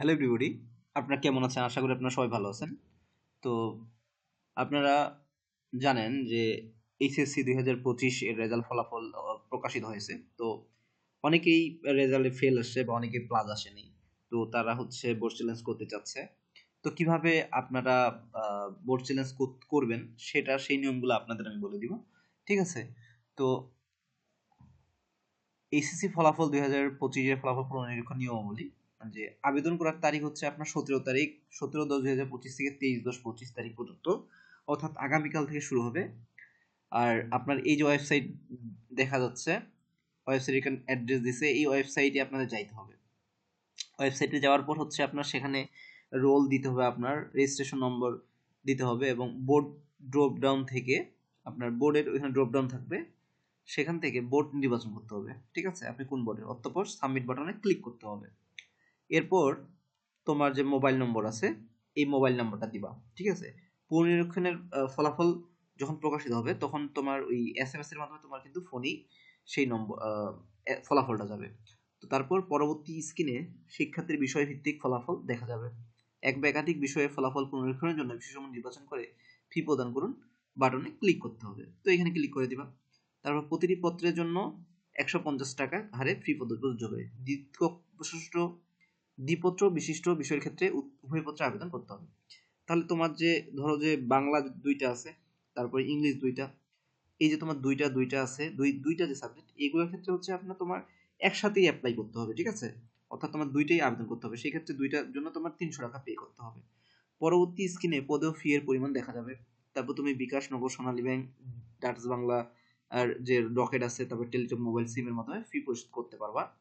Hello everybody আপনারা কেমন আছেন? আশা করি আপনারা সবাই ভালো আছেন। তো আপনারা জানেন যে এইচএসসি দুই হাজার পঁচিশ এর রেজাল্ট ফলাফল প্রকাশিত হয়েছে। তো অনেকেই রেজাল্টে ফেল আসছে বা অনেকেই প্লাস আসেনি। তো তারা হচ্ছে বোর্ড চ্যালেঞ্জ করতে চাচ্ছে। তো কীভাবে আপনারা বোর্ড চ্যালেঞ্জ করবেন সেটা সেই নিয়মগুলো আপনাদের আমি বলে দিব। ঠিক আছে? তো এইচএসসি ফলাফল দুই হাজার পঁচিশের ফলাফল পুনর্নিরীক্ষণ নিয়মাবলী। যে আবেদন করার তারিখ হচ্ছে আপনার সতেরো তারিখ, সতেরো দশ দুই হাজার পঁচিশ থেকে তেইশ দশ পঁচিশ তারিখ পর্যন্ত। অর্থাৎ আগামীকাল থেকে শুরু হবে। আর আপনার এই যে ওয়েবসাইট দেখা যাচ্ছে ওয়েবসাইট এখানে অ্যাড্রেস দিছে, এই ওয়েবসাইটে আপনাদের যাইতে হবে। ওয়েবসাইটে যাওয়ার পর হচ্ছে আপনার সেখানে রোল দিতে হবে আপনার রেজিস্ট্রেশন নম্বর দিতে হবে এবং বোর্ড ড্রপ ডাউন থেকে আপনার বোর্ডের ওইখানে ড্রপ ডাউন থাকবে, সেখান থেকে বোর্ড নির্বাচন করতে হবে। ঠিক আছে? আপনি কোন বোর্ডের অতঃপর সাবমিট বাটনে ক্লিক করতে হবে। এরপর তোমার যে মোবাইল নম্বর আছে এই মোবাইল নম্বরটা দিবা ঠিক আছে? পুনর্নিরীক্ষণের আহ, ফলাফল যখন প্রকাশিত হবে তখন তোমার ওই এস এম এস এর মাধ্যমে তোমার কিন্তু ফোনেই সেই নম্বর ফলাফলটা যাবে। তো তারপর পরবর্তী স্ক্রিনে শিক্ষার্থীর বিষয় ভিত্তিক ফলাফল দেখা যাবে। এক বা একাধিক বিষয়ে ফলাফল পুনরীক্ষণের জন্য বিশেষ সময় নির্বাচন করে ফি প্রদান করুন বাটনে ক্লিক করতে হবে। তো এখানে ক্লিক করে দিবা। তারপর প্রতিটি পত্রের জন্য একশো পঞ্চাশ টাকা হারে ফি প্রযোজ্য হবে। দ্বিতীয় দ্বিপত্র বিশিষ্ট বিষয়ের ক্ষেত্রে উ- উভয় পত্রে আবেদন করতে হবে। তাহলে তোমার যে, ধরো যে বাংলা দুইটা আছে, তারপরে ইংলিশ দুইটা, এই যে তোমার দুইটা দুইটা আছে, দুই, দুইটা যে সাবজেক্ট এগুলোর ক্ষেত্রে হচ্ছে আপনার তোমার একসাথেই অ্যাপ্লাই করতে হবে, ঠিক আছে? অর্থাৎ তোমার দুইটাই আবেদন করতে হবে সেই ক্ষেত্রে দুইটার জন্য তোমার তিনশো টাকা পে করতে হবে। পরবর্তী স্ক্রিনে পদেও ফি এর পরিমাণ দেখা যাবে। তারপর তুমি বিকাশ নগর, সোনালী ব্যাংক, ডাটস বাংলা, আর যে রকেট আছে, তারপর টেলিটক মোবাইল, সিমের মাধ্যমে ফি পরিশোধ করতে পারবা।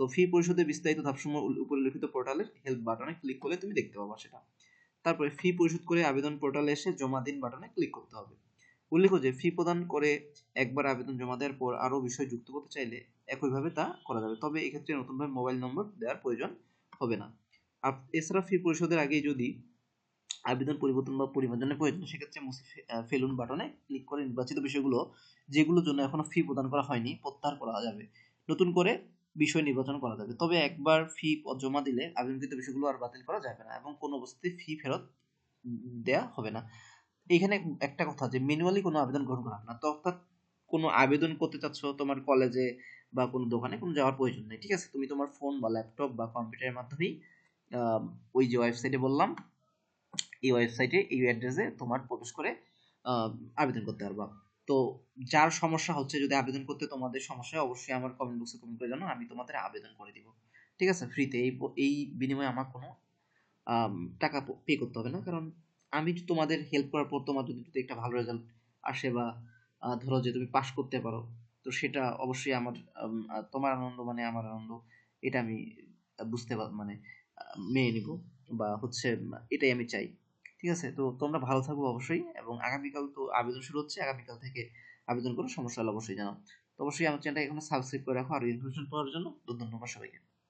তো ফি পরিশোধের বিস্তারিত ধাপসমূহ উল- উপরে লিখিত পোর্টালের হেল্প বাটনে ক্লিক করলে তুমি দেখতে পাবা সেটা। তারপরে ফি পরিশোধ করে আবেদন পোর্টালে এসে জমা দিন বাটনে ক্লিক করতে হবে। উল্লেখ্য যে ফি প্রদান করে একবার আবেদন জমা দেওয়ার পর আরও বিষয় যুক্ত করতে চাইলে একইভাবে তা করা যাবে। তবে এক্ষেত্রে নতুনভাবে মোবাইল নম্বর দেওয়ার প্রয়োজন হবে না। এছাড়া ফি পরিশোধের আগে যদি আবেদন পরিবর্তন বা পরিমার্জনের প্রয়োজন সেক্ষেত্রে আহ, ফেলুন বাটনে ক্লিক করে নির্বাচিত বিষয়গুলো যেগুলোর জন্য এখনও ফি প্রদান করা হয়নি প্রত্যাহার করা যাবে। নতুন করে বিষয় নির্বাচন করা যাবে। তবে একবার ফি জমা দিলে আবেদনকৃত বিষয়গুলো আর বাতিল করা যাবে না এবং কোনো অবস্থাতে ফি ফেরত দেয়া হবে না। এখানে একটা কথা যে ম্যানুয়ালি কোনো আবেদন গ্রহণ করা হবে না। তো অর্থাৎ কোনো আবেদন করতে চাচ্ছ তোমার কলেজে বা কোনো দোকানে, কোনো যাওয়ার প্রয়োজন নেই, ঠিক আছে? তুমি তোমার ফোন বা ল্যাপটপ বা কম্পিউটারের মাধ্যমেই ওই যে ওয়েবসাইটে বললাম, এই ওয়েবসাইটে এই অ্যাড্রেসে তোমার প্রবেশ করে আবেদন করতে পারবা। তো যার সমস্যা হচ্ছে যদি আবেদন করতে তোমাদের সমস্যা অবশ্যই আমার কমেন্ট বক্সে কমেন্ট করে জানো আমি তোমাদের আবেদন করে দিব। ঠিক আছে? ফ্রিতে এই এই বিনিময়ে আমার কোনো টাকা পে করতে হবে না। কারণ আমি তোমাদের হেল্প করার পর তোমার যদি একটা ভালো রেজাল্ট আসে বা ধরো যে তুমি পাশ করতে পারো, তো সেটা অবশ্যই আমার তোমার আনন্দ মানে আমার আনন্দ, এটা আমি বুঝতে মানে মেনে নিব বা হচ্ছে, এটাই আমি চাই। ঠিক আছে? তো তোমরা ভালো থাকব অবশ্যই এবং আগামীকাল তো আবেদন শুরু হচ্ছে, আগামীকাল থেকে আবেদন করো, সমস্যা হলে অবশ্যই জানাও। তো অবশ্যই আমার চ্যানেলটা এখনও সাবস্ক্রাইব করে রাখো আর ইনফরমেশন পাওয়ার জন্য ধন্যবাদ সবাইকে।